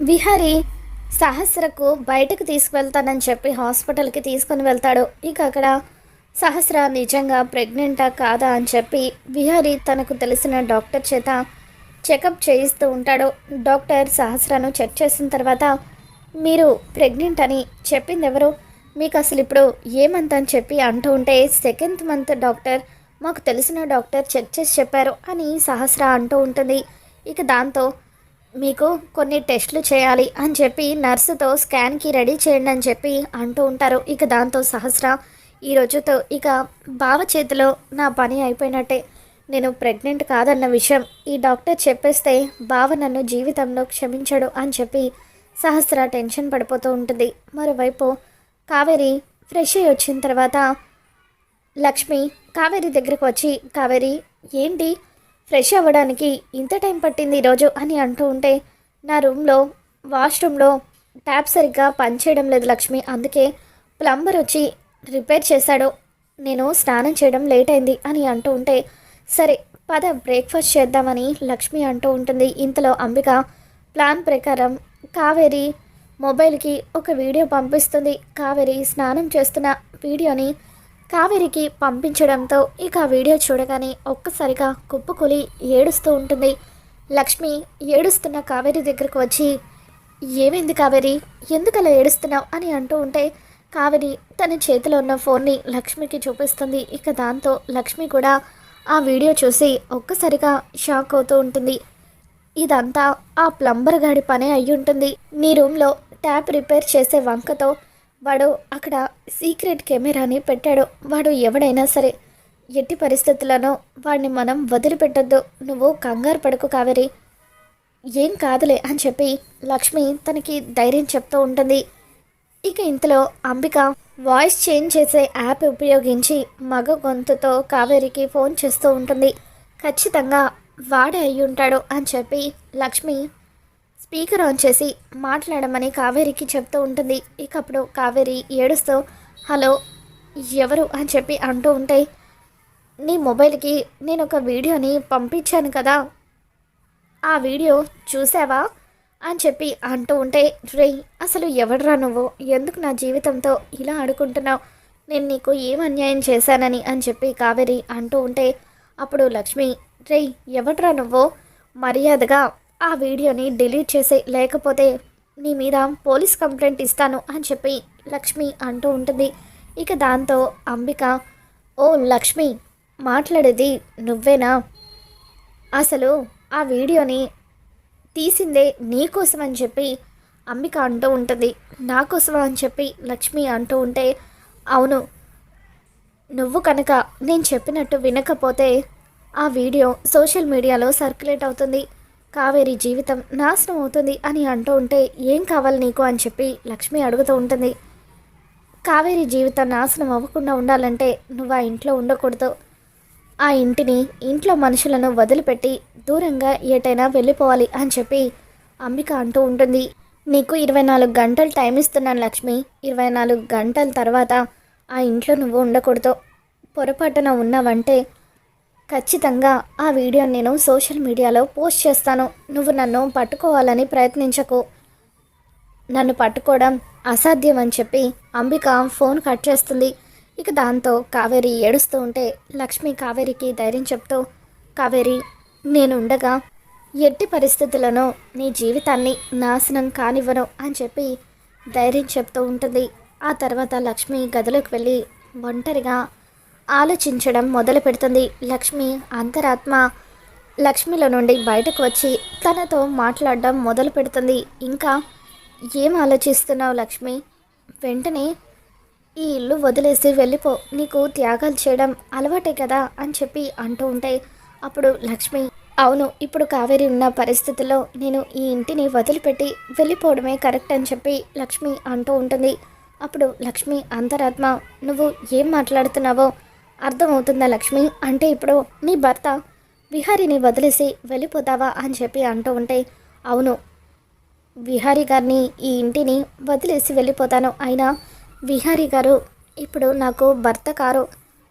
విహారి సహస్రకు బయటకు తీసుకువెళ్తానని చెప్పి హాస్పిటల్కి తీసుకొని వెళ్తాడు. ఇక అక్కడ సహస్ర నిజంగా ప్రెగ్నెంటా కాదా అని చెప్పి విహారి తనకు తెలిసిన డాక్టర్ చేత చెకప్ చేయిస్తూ ఉంటాడు. డాక్టర్ సహస్రను చెక్ చేసిన తర్వాత మీరు ప్రెగ్నెంట్ అని చెప్పింది ఎవరు మీకు అసలు ఇప్పుడు ఏ మంత్ అని చెప్పి అంటూ ఉంటే సెకండ్ మంత్ డాక్టర్ మాకు తెలిసిన డాక్టర్ చెక్ చేసి చెప్పారు అని సహస్ర అంటూ ఉంటుంది. ఇక దాంతో మీకు కొన్ని టెస్టులు చేయాలి అని చెప్పి నర్సుతో స్కాన్కి రెడీ చేయండి అని చెప్పి అంటూ ఉంటారు. ఇక దాంతో సహస్ర ఈ రోజుతో ఇక బావ చేతిలో నా పని అయిపోయినట్టే. నేను ప్రెగ్నెంట్ కాదన్న విషయం ఈ డాక్టర్ చెప్పేస్తే బావ నన్ను జీవితంలో క్షమించడు అని చెప్పి సహస్ర టెన్షన్ పడిపోతూ ఉంటుంది. మరోవైపు కావేరి ఫ్రెష్ అయ్యి వచ్చిన తర్వాత లక్ష్మి కావేరి దగ్గరకు వచ్చి కావేరి ఏంటి? ఫ్రెష్ అవ్వడానికి ఇంత టైం పట్టింది ఈరోజు అని అంటూ ఉంటే నా రూమ్లో వాష్రూమ్లో ట్యాప్ సరిగ్గా పనిచేయడం లేదు లక్ష్మి. అందుకే ప్లంబర్ వచ్చి రిపేర్ చేశాడు. నేను స్నానం చేయడం లేట్ అయింది అని అంటూ ఉంటే సరే పద బ్రేక్ఫాస్ట్ చేద్దామని లక్ష్మి అంటూ ఉంటుంది. ఇంతలో అంబిక ప్లాన్ ప్రకారం కావేరి మొబైల్కి ఒక వీడియో పంపిస్తుంది. కావేరి స్నానం చేస్తున్న వీడియోని కావేరికి పంపించడంతో ఇక ఆ వీడియో చూడగానే ఒక్కసారిగా కుప్పకూలి ఏడుస్తూ ఉంటుంది. లక్ష్మి ఏడుస్తున్న కావేరి దగ్గరకు వచ్చి ఏమైంది కావేరి? ఎందుకు అలా ఏడుస్తున్నావు? అని అంటూ ఉంటే కావేరి తన చేతిలో ఉన్న ఫోన్ని లక్ష్మికి చూపిస్తుంది. ఇక దాంతో లక్ష్మి కూడా ఆ వీడియో చూసి ఒక్కసారిగా షాక్ అవుతూ ఉంటుంది. ఇదంతా ఆ ప్లంబర్ గాడి పనే అయి ఉంటుంది నీ రూమ్లో ట్యాప్ రిపేర్ చేసే వంకతో వాడు అక్కడ సీక్రెట్ కెమెరాని పెట్టాడు. వాడు ఎవడైనా సరే ఎట్టి పరిస్థితుల్లోనూ వాడిని మనం వదిలిపెట్టొద్దు. నువ్వు కంగారు పడకు కావేరి. ఏం కాదులే అని చెప్పి లక్ష్మి తనకి ధైర్యం చెప్తూ ఉంటుంది. ఇక ఇంతలో అంబిక వాయిస్ చేంజ్ చేసే యాప్ ఉపయోగించి మగ గొంతుతో కావేరికి ఫోన్ చేస్తూ ఉంటుంది. ఖచ్చితంగా వాడే అయి ఉంటాడు అని చెప్పి లక్ష్మి స్పీకర్ ఆన్ చేసి మాట్లాడమని కావేరికి చెప్తూ ఉంటుంది. ఇక అప్పుడు కావేరి ఏడుస్తూ హలో ఎవరు? అని చెప్పి అంటూ ఉంటే నీ మొబైల్కి నేను ఒక వీడియోని పంపించాను కదా ఆ వీడియో చూసావా? అని చెప్పి అంటూ ఉంటే రే అసలు ఎవడరా నువ్వు? ఎందుకు నా జీవితంతో ఇలా ఆడుకుంటున్నావు? నేను నీకు ఏం అన్యాయం చేశానని? అని చెప్పి కావేరి అంటూ ఉంటే అప్పుడు లక్ష్మి రే ఎవడ్రా నువ్వు? మర్యాదగా ఆ వీడియోని డిలీట్ చేసి లేకపోతే నీ మీద పోలీస్ కంప్లైంట్ ఇస్తాను అని చెప్పి లక్ష్మి అంటూ ఉంటుంది. ఇక దాంతో అంబిక ఓ లక్ష్మి మాట్లాడేది నువ్వేనా? అసలు ఆ వీడియోని తీసిందే నీకోసం అని చెప్పి అంబిక అంటూ ఉంటుంది. నా కోసమా అని చెప్పి లక్ష్మి అంటూ ఉంటే అవును నువ్వు కనుక నేను చెప్పినట్టు వినకపోతే ఆ వీడియో సోషల్ మీడియాలో సర్క్యులేట్ అవుతుంది. కావేరి జీవితం నాశనం అవుతుంది అని అంటూ ఉంటే ఏం కావాలి నీకు అని చెప్పి లక్ష్మి అడుగుతూ ఉంటుంది. కావేరి జీవితం నాశనం అవ్వకుండా ఉండాలంటే నువ్వు ఆ ఇంట్లో ఉండకూడదు. ఆ ఇంటిని ఇంట్లో మనుషులను వదిలిపెట్టి దూరంగా ఏటైనా వెళ్ళిపోవాలి అని చెప్పి అంబిక అంటూ ఉంటుంది. నీకు ఇరవై నాలుగు గంటలు టైం ఇస్తున్నాను లక్ష్మి. ఇరవై నాలుగు గంటల తర్వాత ఆ ఇంట్లో నువ్వు ఉండకూడదు. పొరపాటున ఉన్నావంటే ఖచ్చితంగా ఆ వీడియో నేను సోషల్ మీడియాలో పోస్ట్ చేస్తాను. నువ్వు నన్ను పట్టుకోవాలని ప్రయత్నించకు. నన్ను పట్టుకోవడం అసాధ్యం అని చెప్పి అంబిక ఫోన్ కట్ చేస్తుంది. ఇక దాంతో కావేరి ఏడుస్తూ ఉంటే లక్ష్మి కావేరికి ధైర్యం చెప్తూ కావేరి నేను ఉండగా ఎట్టి పరిస్థితులను నీ జీవితాన్ని నాశనం కానివ్వను అని చెప్పి ధైర్యం చెప్తూ ఉంటుంది. ఆ తర్వాత లక్ష్మి గదిలోకి వెళ్ళి ఒంటరిగా ఆలోచించడం మొదలు పెడుతుంది. లక్ష్మి అంతరాత్మ లక్ష్మిలో నుండి బయటకు వచ్చి తనతో మాట్లాడడం మొదలు పెడుతుంది. ఇంకా ఏం ఆలోచిస్తున్నావు లక్ష్మి? వెంటనే ఈ ఇల్లు వదిలేసి వెళ్ళిపో. నీకు త్యాగాలు చేయడం అలవాటే కదా అని చెప్పి అంటూ ఉంటే అప్పుడు లక్ష్మి అవును ఇప్పుడు కావేరి ఉన్న పరిస్థితుల్లో నేను ఈ ఇంటిని వదిలిపెట్టి వెళ్ళిపోవడమే కరెక్ట్ అని చెప్పి లక్ష్మి అంటూ ఉంటుంది. అప్పుడు లక్ష్మి అంతరాత్మ నువ్వు ఏం మాట్లాడుతున్నావో అర్థమవుతుందా లక్ష్మి? అంటే ఇప్పుడు నీ భర్త విహారిని వదిలేసి వెళ్ళిపోతావా అని చెప్పి అంటూ ఉంటే అవును. విహారీ గారిని ఈ ఇంటిని వదిలేసి వెళ్ళిపోతాను. అయినా విహారీ గారు ఇప్పుడు నాకు భర్త కారు.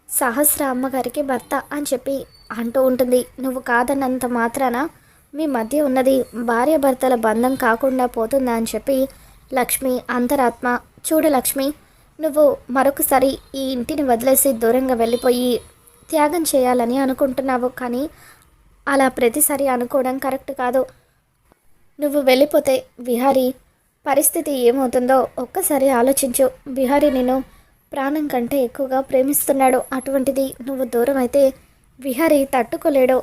సహస్ర అమ్మగారికి భర్త అని చెప్పి అంటూ ఉంటుంది. నువ్వు కాదన్నంత మాత్రాన మీ మధ్య ఉన్నది భార్యాభర్తల బంధం కాకుండా పోతుందా అని చెప్పి లక్ష్మి అంతరాత్మ చూడు లక్ష్మి నువ్వు మరొకసారి ఈ ఇంటిని వదిలేసి దూరంగా వెళ్ళిపోయి త్యాగం చేయాలని అనుకుంటున్నావు కానీ అలా ప్రతిసారి అనుకోవడం కరెక్ట్ కాదు. నువ్వు వెళ్ళిపోతే విహారీ పరిస్థితి ఏమవుతుందో ఒక్కసారి ఆలోచించు. విహారీ నేను ప్రాణం కంటే ఎక్కువగా ప్రేమిస్తున్నాడు. అటువంటిది నువ్వు దూరం అయితే విహారీ తట్టుకోలేడు.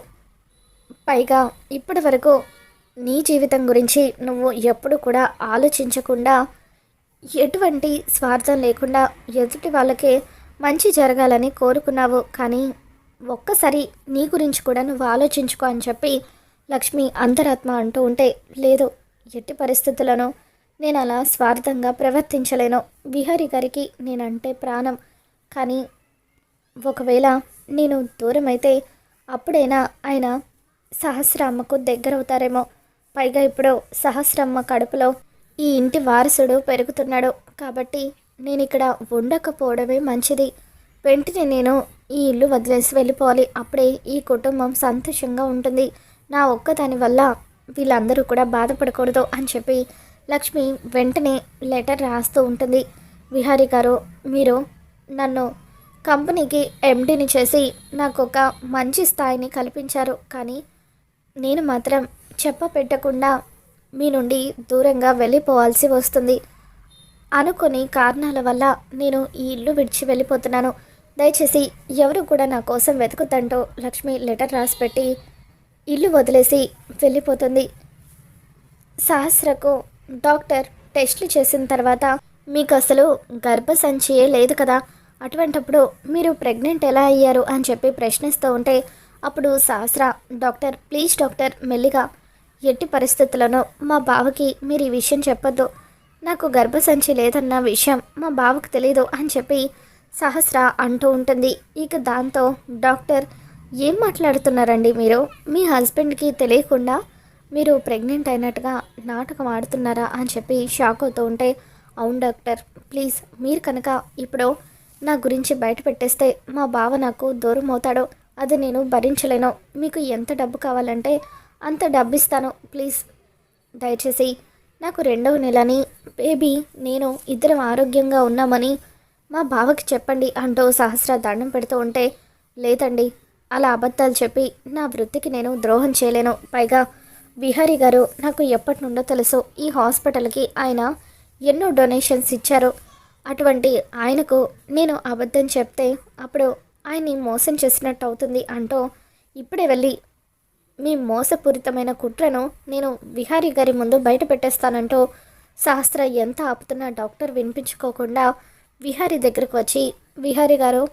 పైగా ఇప్పటి వరకు నీ జీవితం గురించి నువ్వు ఎప్పుడు కూడా ఆలోచించకుండా ఎటువంటి స్వార్థం లేకుండా ఎదుటి వాళ్ళకే మంచి జరగాలని కోరుకున్నావు. కానీ ఒక్కసారి నీ గురించి కూడా నువ్వు ఆలోచించుకో అని చెప్పి లక్ష్మి అంతరాత్మ అంటూ ఉంటే లేదు ఎట్టి పరిస్థితులను నేను అలా స్వార్థంగా ప్రవర్తించలేను. విహారీ గారికి నేనంటే ప్రాణం. కానీ ఒకవేళ నేను దూరం అయితే అప్పుడైనా ఆయన సహస్రామ్మకు దగ్గరవుతారేమో. పైగా ఇప్పుడు సహస్రమ్మ కడుపులో ఈ ఇంటి వారసుడు పెరుగుతున్నాడు. కాబట్టి నేను ఇక్కడ ఉండకపోవడమే మంచిది. వెంటనే నేను ఈ ఇల్లు వదిలేసి వెళ్ళిపోవాలి. అప్పుడే ఈ కుటుంబం సంతోషంగా ఉంటుంది. నా ఒక్కదాని వల్ల వీళ్ళందరూ కూడా బాధపడకూడదు అని చెప్పి లక్ష్మి వెంటనే లెటర్ రాస్తూ ఉంటుంది. విహారీ గారు మీరు నన్ను కంపెనీకి ఎండీని చేసి నాకు ఒక మంచి స్థాయిని కల్పించారు. కానీ నేను మాత్రం చెప్ప పెట్టకుండా మీ నుండి దూరంగా వెళ్ళిపోవాల్సి వస్తుంది. అనుకుని కారణాల వల్ల నేను ఈ ఇల్లు విడిచి వెళ్ళిపోతున్నాను. దయచేసి ఎవరు కూడా నా కోసం వెతుకుతంటో లక్ష్మి లెటర్ రాసి పెట్టి ఇల్లు వదిలేసి వెళ్ళిపోతుంది. సహస్రకు డాక్టర్ టెస్ట్లు చేసిన తర్వాత మీకు అసలు గర్భసంచియే లేదు కదా? అటువంటప్పుడు మీరు ప్రెగ్నెంట్ ఎలా అయ్యారు అని చెప్పి ప్రశ్నిస్తూ ఉంటే అప్పుడు సహస్ర డాక్టర్ ప్లీజ్ డాక్టర్ మెల్లిగా ఎట్టి పరిస్థితులను మా బావకి మీరు ఈ విషయం చెప్పొద్దు. నాకు గర్భసంచి లేదన్న విషయం మా బావకు తెలీదు అని చెప్పి సహస్ర అంటూ ఉంటుంది. ఇక దాంతో డాక్టర్ ఏం మాట్లాడుతున్నారండి మీరు? మీ హస్బెండ్కి తెలియకుండా మీరు ప్రెగ్నెంట్ అయినట్టుగా నాటకం ఆడుతున్నారా? అని చెప్పి షాక్ అవుతూ ఉంటే అవును డాక్టర్ ప్లీజ్ మీరు కనుక ఇప్పుడు నా గురించి బయట పెట్టేస్తే మా బావ నాకు దూరం అవుతాడో. అది నేను భరించలేను. మీకు ఎంత డబ్బు కావాలంటే అంత డబ్బు ఇస్తాను ప్లీజ్ దయచేసి. నాకు రెండవ నెలని బేబీ నేను ఇద్దరం ఆరోగ్యంగా ఉన్నామని మా బావకి చెప్పండి అంటూ సహస్ర దండం పెడుతూ ఉంటే లేదండి అలా అబద్ధాలు చెప్పి నా వృత్తికి నేను ద్రోహం చేయలేను. పైగా విహారీ గారు నాకు ఎప్పటి నుండో తెలుసు ఈ హాస్పిటల్కి ఆయన ఎన్నో డొనేషన్స్ ఇచ్చారు. అటువంటి ఆయనకు నేను అబద్ధం చెప్తే అప్పుడు ఆయన్ని మోసం చేసినట్టు అవుతుంది అంటూ ఇప్పుడే వెళ్ళి మీ మోసపూరితమైన కుట్రను నేను విహారీ గారి ముందు బయట పెట్టేస్తానంటూ సహస్ర ఎంత ఆపుతున్నా డాక్టర్ వినిపించుకోకుండా విహారీ దగ్గరకు వచ్చి విహారీ గారు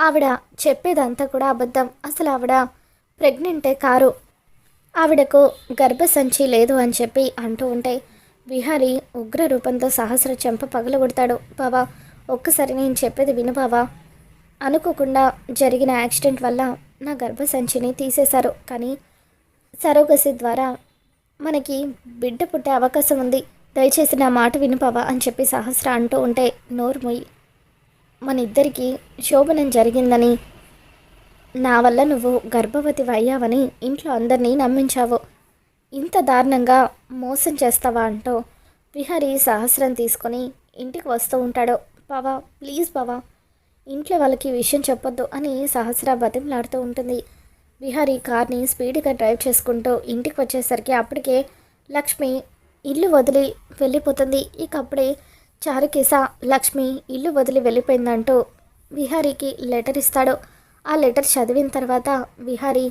ఆవిడ చెప్పేదంతా కూడా అబద్ధం. అసలు ఆవిడ ప్రెగ్నెంటే కారు. ఆవిడకు గర్భసంచి లేదు అని చెప్పి అంటూ ఉంటే విహారీ ఉగ్ర రూపంతో సహస్ర చెంప పగలగొడతాడు. బావా ఒక్కసారి నేను చెప్పేది విను బావా. అనుకోకుండా జరిగిన యాక్సిడెంట్ వల్ల నా గర్భసంచిని తీసేశారు. కానీ సరోగసి ద్వారా మనకి బిడ్డ పుట్టే అవకాశం ఉంది. దయచేసి నా మాట వినుపవా అని చెప్పి సహస్ర అంటూ ఉంటే నోరు మొయ్యి మన ఇద్దరికి శోభనం జరిగిందని నా వల్ల నువ్వు గర్భవతి అయ్యావని ఇంట్లో అందరినీ నమ్మించావు. ఇంత దారుణంగా మోసం చేస్తావా అంటూ విహరి సహస్రం తీసుకొని ఇంటికి వస్తూ ఉంటాడు. బావా ప్లీజ్ బావా ఇంట్లో వాళ్ళకి విషయం చెప్పొద్దు అని సహస్ర బతిమలాడుతూ ఉంటుంది. విహారీ కార్ని స్పీడ్గా డ్రైవ్ చేసుకుంటూ ఇంటికి వచ్చేసరికి అప్పటికే లక్ష్మి ఇల్లు వదిలి వెళ్ళిపోతుంది. ఇక అప్పుడే చారుకేశ లక్ష్మి ఇల్లు వదిలి వెళ్ళిపోయిందంటూ విహారీకి లెటర్ ఇస్తాడు. ఆ లెటర్ చదివిన తర్వాత విహారీ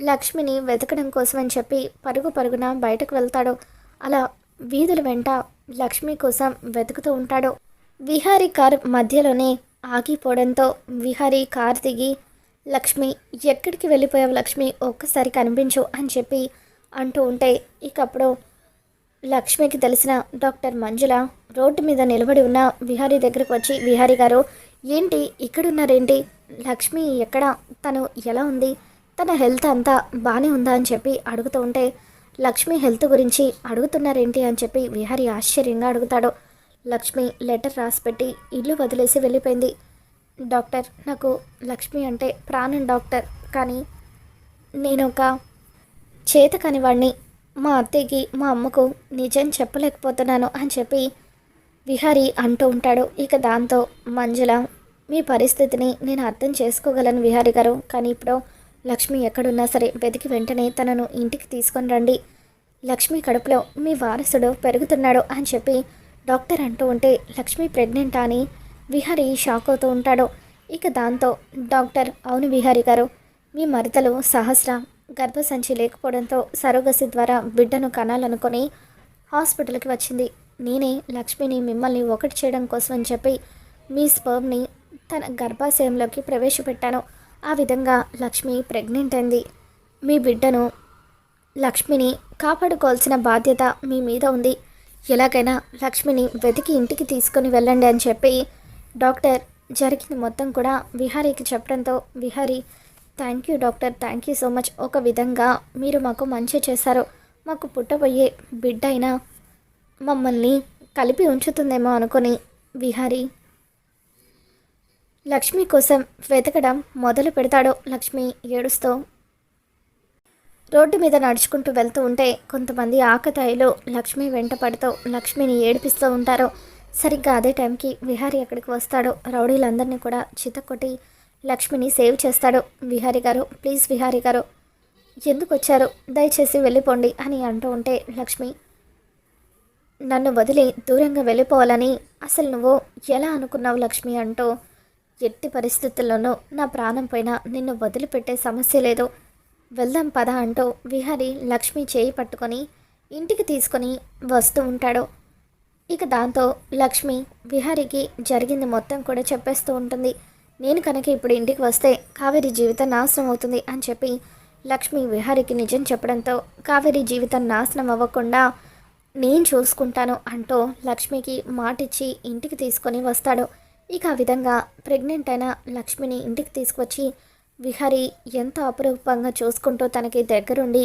లక్ష్మిని వెతకడం కోసం అని చెప్పి పరుగు పరుగున బయటకు వెళ్తాడు. అలా వీధుల వెంట లక్ష్మి కోసం వెతుకుతూ ఉంటాడు. విహారీ కార్ మధ్యలోనే ఆగిపోవడంతో విహారీ కార్ దిగి లక్ష్మి ఎక్కడికి వెళ్ళిపోయావు లక్ష్మి? ఒక్కసారి కనిపించు అని చెప్పి అంటూ ఉంటే ఇకప్పుడు లక్ష్మికి తెలిసిన డాక్టర్ మంజుల రోడ్డు మీద నిలబడి ఉన్న విహారీ దగ్గరకు వచ్చి విహారీ గారు ఏంటి? ఇక్కడున్నారేంటి? లక్ష్మి ఎక్కడ? తను ఎలా ఉంది? తన హెల్త్ అంతా బాగానే ఉందా? అని చెప్పి అడుగుతూ ఉంటే లక్ష్మి హెల్త్ గురించి అడుగుతున్నారేంటి? అని చెప్పి విహారీ ఆశ్చర్యంగా అడుగుతాడు. లక్ష్మి లెటర్ రాసిపెట్టి ఇల్లు వదిలేసి వెళ్ళిపోయింది. డాక్టర్ నాకు లక్ష్మి అంటే ప్రాణం డాక్టర్. కానీ నేను ఒక చేత వాడిని మా అత్తయ్యకి మా అమ్మకు నిజం చెప్పలేకపోతున్నాను అని చెప్పి విహారీ అంటూ ఉంటాడు. ఇక దాంతో మంజుల మీ పరిస్థితిని నేను అర్థం చేసుకోగలను విహారీ గారు. కానీ ఇప్పుడు లక్ష్మి ఎక్కడున్నా సరే వెతికి వెంటనే తనను ఇంటికి తీసుకొని రండి. లక్ష్మి కడుపులో మీ వారసుడు పెరుగుతున్నాడు అని చెప్పి డాక్టర్ అంటూ ఉంటే లక్ష్మి ప్రెగ్నెంట్ అని విహరి షాక్ అవుతూ ఉంటాడు. ఇక దాంతో డాక్టర్ అవును విహారి గారు మీ మరితలు సహస్ర గర్భసంచి లేకపోవడంతో సరోగసి ద్వారా బిడ్డను కనాలనుకొని హాస్పిటల్కి వచ్చింది. నేనే లక్ష్మిని మిమ్మల్ని ఒకటి చేయడం కోసం అని చెప్పి మీ స్పర్మ్ని తన గర్భాశయంలోకి ప్రవేశపెట్టాను. ఆ విధంగా లక్ష్మి ప్రెగ్నెంట్ అయింది. మీ బిడ్డను లక్ష్మిని కాపాడుకోవాల్సిన బాధ్యత మీ మీద ఉంది. ఎలాగైనా లక్ష్మిని వెతికి ఇంటికి తీసుకొని వెళ్ళండి అని చెప్పి డాక్టర్ జరిగింది మొత్తం కూడా విహారీకి చెప్పడంతో Vihari thank you doctor thank you so much. ఒక విధంగా మీరు మాకు మంచి చేశారు. మాకు పుట్టబోయే బిడ్డ అయినా మమ్మల్ని కలిపి ఉంచుతుందేమో అనుకొని విహారీ లక్ష్మి కోసం వెతకడం మొదలు పెడతాడు. లక్ష్మి ఏడుస్తూ రోడ్డు మీద నడుచుకుంటూ వెళ్తూ ఉంటే కొంతమంది ఆకతాయిలు లక్ష్మి వెంట పడుతూ లక్ష్మిని ఏడిపిస్తూ ఉంటారు. సరిగ్గా అదే టైంకి విహారీ అక్కడికి వస్తాడో. రౌడీలందరినీ కూడా చితకొట్టి లక్ష్మిని సేవ్ చేస్తాడు. విహారీ గారు ప్లీజ్ విహారీ గారు ఎందుకు వచ్చారు? దయచేసి వెళ్ళిపోండి అని అంటూ ఉంటే లక్ష్మి నన్ను వదిలి దూరంగా వెళ్ళిపోవాలని అసలు నువ్వు ఎలా అనుకున్నావు లక్ష్మి? అంటూ ఎట్టి పరిస్థితుల్లోనూ నా ప్రాణం పైన నిన్ను వదిలిపెట్టే సమస్య లేదు. వెళ్దాం పద అంటూ విహారి లక్ష్మి చేయి పట్టుకొని ఇంటికి తీసుకొని వస్తూ ఉంటాడు. ఇక దాంతో లక్ష్మి విహారికి జరిగింది మొత్తం కూడా చెప్పేస్తూ ఉంటుంది. నేను కనుక ఇప్పుడు ఇంటికి వస్తే కావేరి జీవితం నాశనం అవుతుంది అని చెప్పి లక్ష్మి విహారికి నిజం చెప్పడంతో కావేరి జీవితం నాశనం అవ్వకుండా నేను చూసుకుంటాను అంటూ లక్ష్మికి మాటిచ్చి ఇంటికి తీసుకొని వస్తాడు. ఇక ఆ విధంగా ప్రెగ్నెంట్ అయిన లక్ష్మిని ఇంటికి తీసుకొచ్చి విహారి ఎంత అపురూపంగా చూసుకుంటూ తనకి దగ్గరుండి